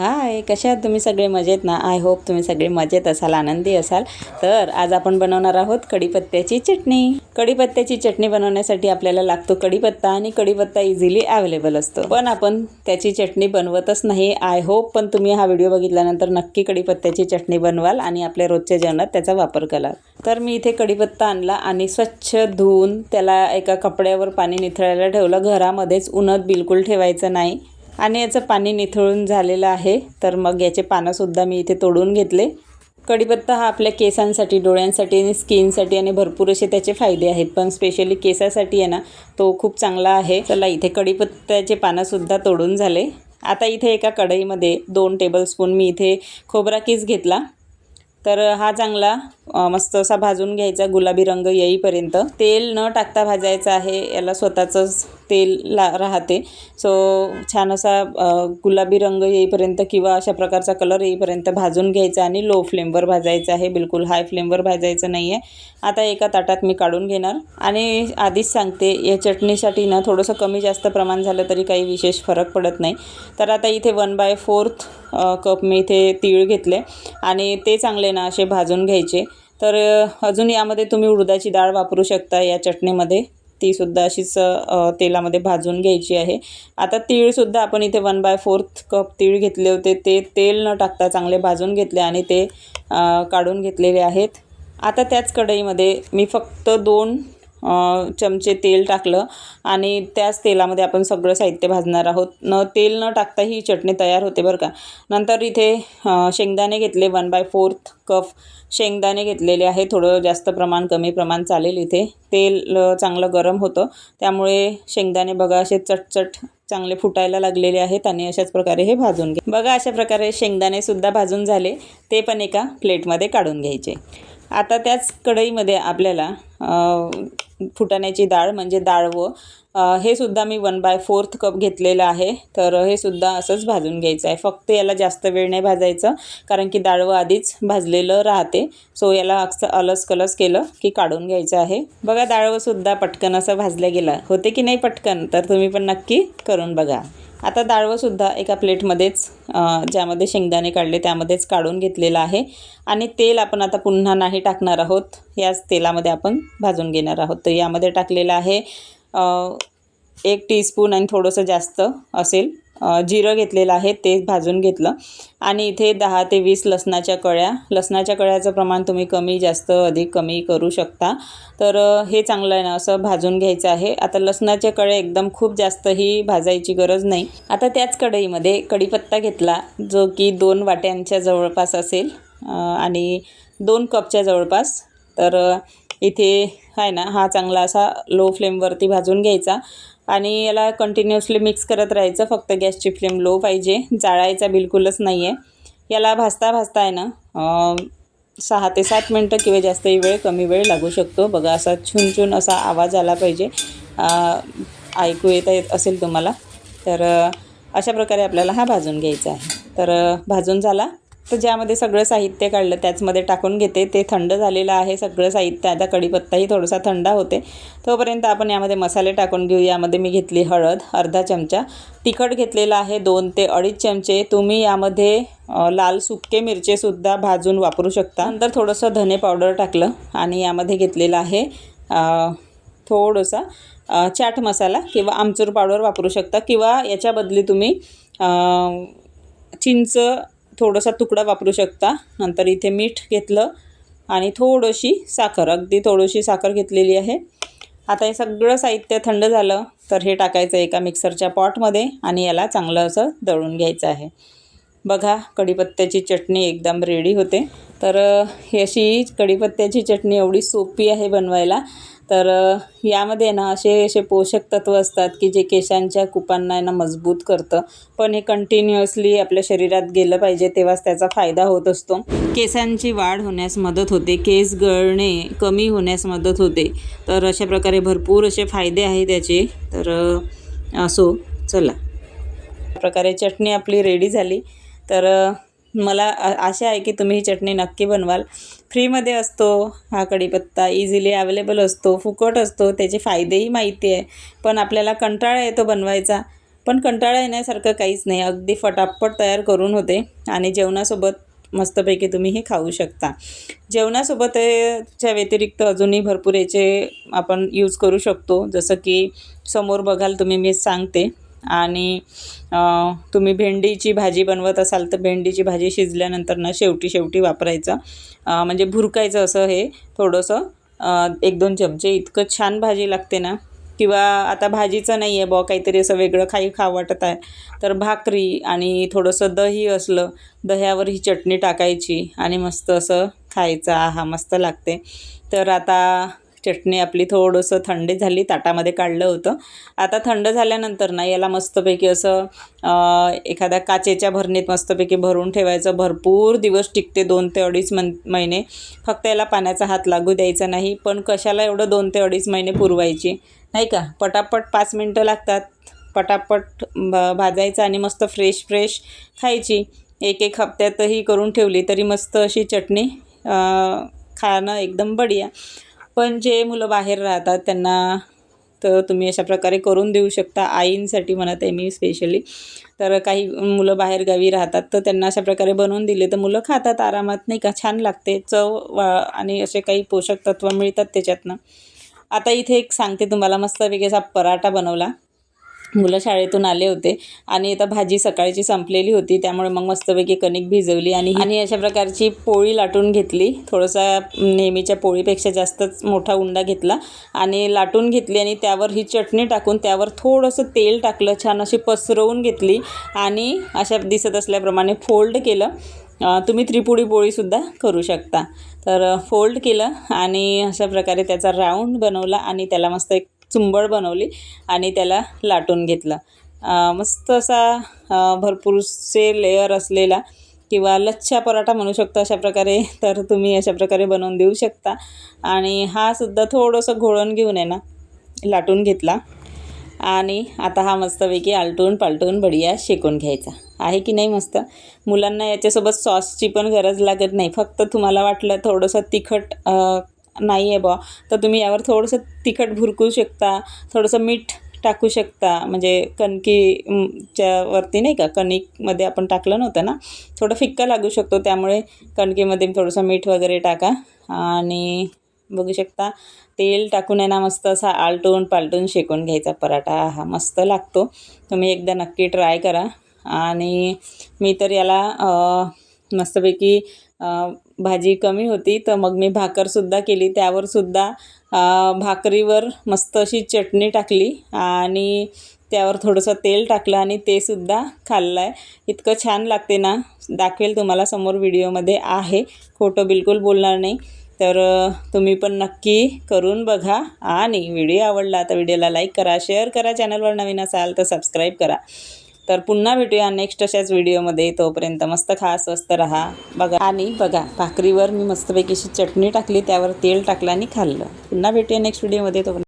हाय कशा आहात? तुम्ही सगळे मजेत ना? आय होप तुम्ही सगळे मजेत असाल आनंदी असाल. तर आज आपण बनवणार आहोत कढीपत्त्याची चटणी. कढीपत्त्याची चटणी बनवण्यासाठी आपल्याला लागतो कढीपत्ता आणि कढीपत्ता इझिली अवेलेबल असतो. पण आपण त्याची चटणी बनवतच नाही. आय होप पण तुम्ही हा व्हिडिओ बघितल्यानंतर नक्की कढीपत्त्याची चटणी बनवाल आणि आपल्या रोजच्या जेवणात त्याचा वापर कराल. तर मी इथे कढीपत्ता आणला आणि स्वच्छ धुवून त्याला एका कपड्यावर पाणी निथळायला ठेवलं. घरामध्येच उन्हात बिलकुल ठेवायचं नाही. आणि याचं पाणी निथळून झालेलं आहे. तर मग याचे पानंसुद्धा मी इथे तोडून घेतले. कढीपत्ता हा आपल्या केसांसाठी डोळ्यांसाठी आणि स्किनसाठी आणि भरपूर असे त्याचे फायदे आहेत. पण स्पेशली केसासाठी आहे ना तो खूप चांगला आहे. चला इथे कढीपत्त्याचे पानंसुद्धा तोडून झाले. आता इथे एका कढईमध्ये दोन टेबलस्पून मी इथे खोबरा किस घेतला. तर हा चांगला मस्त असा भाजून घ्यायचा गुलाबी रंग येईपर्यंत. तेल न टाकता भाजायचं आहे याला स्वतःचंच तेल ला राहते. सो छान असा गुलाबी रंग येईपर्यंत किंवा अशा प्रकारचा कलर येईपर्यंत भाजून घ्यायचा आणि लो फ्लेमवर भाजायचं आहे. बिलकुल हाय फ्लेमवर भाजायचं नाही आहे आता एका ताटात मी काढून घेणार. आणि आधीच सांगते या चटणीसाठी ना थोडंसं कमी जास्त प्रमाण झालं तरी काही विशेष फरक पडत नाही. तर आता इथे वन बाय फोर्थ कप मी इथे तीळ घेतले. आणि ते चांगले ना असे भाजून घ्यायचे. तर अजून यामध्ये तुम्ही उडदाची डाळ वापरू शकता या चटणीमध्ये. तीसुद्धा अशीच तेलामध्ये भाजून घ्यायची आहे. आता तीळसुद्धा आपण इथे वन बाय फोर्थ कप तीळ घेतले होते. ते तेल न टाकता चांगले भाजून घेतले आणि ते काढून घेतलेले आहेत. आता त्याच कढईमध्ये मी फक्त दोन चमचे तेल टाकलं आणि त्याच तेलामध्ये आपण सगळं साहित्य भाजणार आहोत. न तेल न टाकता ही चटणी तयार होते बरं का. नंतर इथे शेंगदाणे घेतले वन बाय फोर्थ कप शेंगदाणे घेतलेले आहे थोडं जास्त प्रमाण कमी प्रमाण चालेल इथे. तेल चांगलं गरम होतं. त्यामुळे शेंगदाणे बघा असे चटचट चांगले फुटायला लागलेले आहेत आणि अशाच प्रकारे हे भाजून घे बघा अशा प्रकारे शेंगदाणेसुद्धा भाजून झाले. ते पण एका प्लेटमध्ये काढून घ्यायचे. आता त्याच कढईमध्ये आपल्याला फुटाण्याची डाळ म्हणजे डाळवं हे सुद्धा मी वन बाय फोर्थ कप घेतलेलं आहे. तर हे सुद्धा असंच भाजून घ्यायचं आहे. फक्त याला जास्त वेळ नाही भाजायचं कारण की डाळवं आधीच भाजलेलं राहते. सो याला अक्स अलस कलस केलं की काढून घ्यायचं आहे. बघा डाळवंसुद्धा पटकन असं भाजलं गेलं. होते की नाही पटकन? तर तुम्ही पण नक्की करून बघा. आता डाळवंसुद्धा एका प्लेटमध्येच ज्यामध्ये शेंगदाणे काढले त्यामध्येच काढून घेतलेलं आहे. आणि तेल आपण आता पुन्हा नाही टाकणार आहोत. याच तेलामध्ये आपण भाजून घेणार आहोत. तर यामध्ये टाकलेलं आहे एक टीस्पून आणि थोडंसं जास्त असेल. जिरं घेतलेलं आहे ते भाजून घेतलं. आणि इथे दहा ते वीस लसणाच्या कळ्या. लसणाच्या कळ्याचं प्रमाण तुम्ही कमी जास्त अधिक कमी करू शकता. तर हे चांगलं आहे ना असं भाजून घ्यायचं आहे. आता लसणाच्या कळ्या एकदम खूप जास्तही भाजायची गरज नाही. आता त्याच कढईमध्ये कढीपत्ता घेतला जो की दोन वाट्यांच्या जवळपास असेल आणि दोन कपच्या जवळपास तर इथे आहे ना हा चांगला असा लो फ्लेमवरती भाजून घ्यायचा आणि याला कंटिन्युअसली मिक्स करत राहायचं. फक्त गॅसची फ्लेम लो पाहिजे. जाळायचा बिलकुलच नाही आहे याला भाजता भाजता आहे ना सहा ते सात मिनटं किंवा जास्तही वेळ कमी वेळ लागू शकतो. बघा असा छुन छुन असा आवाज आला पाहिजे. ऐकू येत येत असेल तुम्हाला. तर अशा प्रकारे आपल्याला हा भाजून घ्यायचा आहे. तर भाजून झाला. तर ज्यामध्ये सगळं साहित्य काढलं त्याचमध्ये टाकून घेते. ते थंड झालेलं आहे सगळं साहित्य. आता कढीपत्ताही थोडासा थंडा होते. तोपर्यंत आपण यामध्ये मसाले टाकून घेऊ. यामध्ये मी घेतली हळद अर्धा चमचा. तिखट घेतलेलं आहे दोन ते अडीच चमचे. तुम्ही यामध्ये लाल सुके मिरचेसुद्धा भाजून वापरू शकता. नंतर थोडंसं धने पावडर टाकलं आणि यामध्ये घेतलेलं आहे थोडंसं चाट मसाला किंवा आमचूर पावडर वापरू शकता. किंवा याच्या बदली तुम्ही चिंच थोडासा तुकडा वापरू शकता. नंतर इथे मीठ घेतलं आणि थोडीशी साखर अगदी थोडीशी साखर घेतलेली आहे. आता हे सगळं साहित्य थंड झालं तर हे टाकायचं एका मिक्सरच्या पॉटमध्ये आणि याला चांगलं असं दळून घ्यायचं आहे. बघा कढीपत्त्याची चटणी एकदम रेडी होते. तर ही अशी कढीपत्त्याची चटणी एवढी सोपी आहे बनवायला. तर यामध्ये ना असे असे पोषक तत्व असतात की जे केसांच्या कुपांना आहे ना मजबूत करतं. पण हे कंटिन्युअसली आपल्या शरीरात गेलं पाहिजे तेव्हाच त्याचा फायदा होत असतो. केसांची वाढ होण्यास मदत होते केस गळणे कमी होण्यास मदत होते. तर अशा प्रकारे भरपूर असे फायदे आहे त्याचे तर असो चला. प्रकारे चटणी आपली रेडी झाली. तर मला आशा आहे की तुम्ही ही चटणी नक्की बनवाल. फ्रीमध्ये असतो हा कढीपत्ता इझिली अवेलेबल असतो फुकट असतो त्याचे फायदेही माहिती आहे. पण आपल्याला कंटाळा येतो बनवायचा. पण कंटाळा येण्यासारखं काहीच नाही. अगदी फटाफट तयार करून होते आणि जेवणासोबत मस्तपैकी तुम्ही हे खाऊ शकता. जेवणासोबत च्या व्यतिरिक्त अजूनही भरपूर याचे आपण यूज करू शकतो. जसं की समोर बघाल तुम्ही मी सांगते. आणि तुम्ही भेंडीची भाजी बनवत असाल तर भेंडीची भाजी शिजल्यानंतर ना शेवटी शेवटी वापरायचं. म्हणजे भुरकायचं असं हे थोडंसं. एक दोन चमचे इतकं छान भाजी लागते ना. किंवा आता भाजीचं नाही आहे बुवा काहीतरी असं वेगळं काही खा वाटत आहे. तर भाकरी आणि थोडंसं दही असलं दह्यावर ही चटणी टाकायची आणि मस्त असं खायचं. आहा मस्त लागते. तर आता चटणी आपली थोडंसं थंडी झाली ताटामध्ये काढलं होतं. आता थंड झाल्यानंतर ना याला मस्तपैकी असं एखाद्या काचेच्या भरणीत मस्तपैकी भरून ठेवायचं. भरपूर दिवस टिकते दोन ते अडीच मन महिने. फक्त याला पाण्याचा हात लागू द्यायचा नाही पण कशाला एवढं दोन ते अडीच महिने पुरवायची? नाही का? पटापट पाच मिनटं लागतात. पटापट भ भाजायचं आणि मस्त फ्रेश फ्रेश खायची. एक एक हप्त्यातही करून ठेवली तरी मस्त अशी चटणी खाणं एकदम बढिया. पण जे मुलं बाहेर राहतात त्यांना तर तुम्ही अशा प्रकारे करून देऊ शकता. आईंसाठी म्हणत आहे मी स्पेशली तर काही मुलं बाहेरगावी राहतात तर त्यांना अशा प्रकारे बनवून दिले तर मुलं खातात आरामात नाही का? छान लागते. चव वा आणि असे काही पोषक तत्व मिळतात त्याच्यातनं. आता इथे एक सांगते तुम्हाला. मस्तपैकी असा पराठा बनवला. मुलं शाळेतून आले होते आणि आता भाजी सकाळची संपलेली होती त्यामुळे मग मस्तपैकी कणिक भिजवली आणि आणि अशा प्रकारची पोळी लाटून घेतली. थोडासा नेहमीच्या पोळीपेक्षा जास्तच मोठा उंडा घेतला आणि लाटून घेतली आणि त्यावर ही चटणी टाकून त्यावर थोडंसं तेल टाकलं छान अशी पसरवून घेतली आणि अशा दिसत असल्याप्रमाणे फोल्ड केलं. तुम्ही त्रिपुडी पोळीसुद्धा करू शकता. तर फोल्ड केलं आणि अशा प्रकारे त्याचा राऊंड बनवला आणि त्याला मस्त एक चुंबळ बनवली आणि त्याला लाटून घेतलं. मस्त असा भरपूरसे लेअर असलेला किंवा लच्छा पराठा म्हणू शकता अशा प्रकारे तर तुम्ही अशा प्रकारे बनवून देऊ शकता. आणि हा सुद्धा थोडंसं घोळण घेऊन आहे ना लाटून घेतला. आणि आता हा मस्तपैकी आलटून पालटून बढिया शेकून घ्यायचा. आहे की नाही मस्त? मुलांना याच्यासोबत सॉसची पण गरज लागत नाही. फक्त तुम्हाला वाटलं थोडंसं तिखट नाही आहे बा तर तुम्ही यावर थोडंसं तिखट भुरकू शकता थोडंसं मीठ टाकू शकता. म्हणजे कणकीच्या वरती नाही का कणिकमध्ये आपण टाकलं नव्हतं ना? थोडं फिक्का लागू शकतो त्यामुळे कणकेमध्ये थोडंसं मीठ वगैरे टाका. आणि बघू शकता तेल टाकून आहे ना मस्त असा आलटून पालटून शेकून घ्यायचा पराठा. हा मस्त लागतो. तुम्ही एकदा नक्की ट्राय करा. आणि मी तर याला मस्तपैकी भाजी कमी होती तर मग मी भाकरसुद्धा केली. त्यावरसुद्धा भाकरीवर मस्त अशी चटणी टाकली आणि त्यावर थोडंसं तेल टाकलं आणि तेसुद्धा खाल्लं आहे इतकं छान लागते ना दाखवेल तुम्हाला समोर व्हिडिओमध्ये आहे. खोटं बिलकुल बोलणार नाही. तर तुम्ही पण नक्की करून बघा आणि व्हिडिओ आवडला तर व्हिडिओला लाईक करा शेअर करा चॅनलवर नवीन असाल तर सबस्क्राईब करा. तर पुन्हा भेटूया नेक्स्ट अशाच व्हिडिओमध्ये तोपर्यंत मस्त खा स्वस्त राहा. बघा. आणि बघा भाकरीवर मी मस्तपैकी अशी चटणी टाकली त्यावर तेल टाकलं आणि खाल्लं. पुन्हा भेटूया नेक्स्ट व्हिडिओमध्ये तोपर्यंत